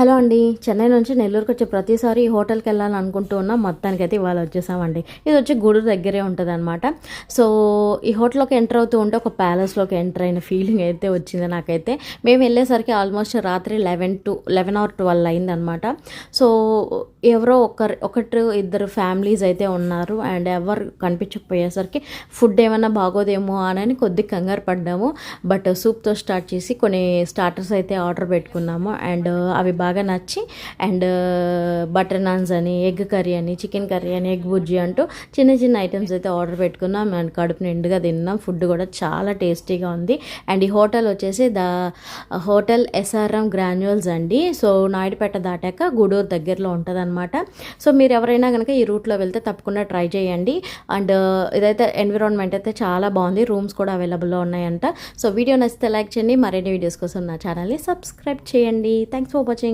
Hello అండి. చెన్నై నుంచి నెల్లూరుకి వచ్చే ప్రతిసారి ఈ హోటల్కి వెళ్ళాలని అనుకుంటూ ఉన్నాం. మొత్తానికి అయితే ఇవాళ వచ్చేసామండి. ఇది వచ్చి గూడూరు దగ్గరే ఉంటుంది అనమాట సో ఈ హోటల్లోకి ఎంటర్ అవుతూ ఉంటే ఒక ప్యాలెస్లోకి ఎంటర్ అయిన ఫీలింగ్ అయితే వచ్చింది నాకైతే. మేము వెళ్ళేసరికి ఆల్మోస్ట్ రాత్రి eleven to eleven hour twelve అయిందనమాట సో ఎవరో ఒకరు ఒకటి ఇద్దరు ఫ్యామిలీస్ అయితే ఉన్నారు. అండ్ ఎవరు కనిపించకపోయేసరికి ఫుడ్ ఏమైనా బాగోదేమో అని కొద్ది కంగారు పడ్డాము. బట్ సూప్తో స్టార్ట్ చేసి కొన్ని స్టార్టర్స్ అయితే ఆర్డర్ పెట్టుకున్నాము. అండ్ అవి బాగా బాగా నచ్చి అండ్ బటర్ నాన్స్ అని ఎగ్ కర్రీ అని చికెన్ కర్రీ అని ఎగ్ బుజ్జి అంటూ చిన్న చిన్న ఐటమ్స్ అయితే ఆర్డర్ పెట్టుకున్నాం. అండ్ కడుపు నిండుగా తిన్నాం. ఫుడ్ కూడా చాలా టేస్టీగా ఉంది. అండ్ ఈ హోటల్ వచ్చేసి ద హోటల్ ఎస్ఆర్ఎం గ్రాన్యువల్స్ అండి. సో నాయుడుపేట దాటాక గూడూరు దగ్గరలో ఉంటుందన్నమాట. సో మీరు ఎవరైనా కనుక ఈ రూట్లో వెళ్తే తప్పకుండా ట్రై చేయండి. అండ్ ఇదైతే ఎన్విరాన్మెంట్ అయితే చాలా బాగుంది. రూమ్స్ కూడా అవైలబుల్లో ఉన్నాయంట. సో వీడియో నచ్చితే లైక్ చేయండి. మరిన్ని వీడియోస్ కోసం నా ఛానల్ని సబ్స్క్రైబ్ చేయండి. Thanks for watching.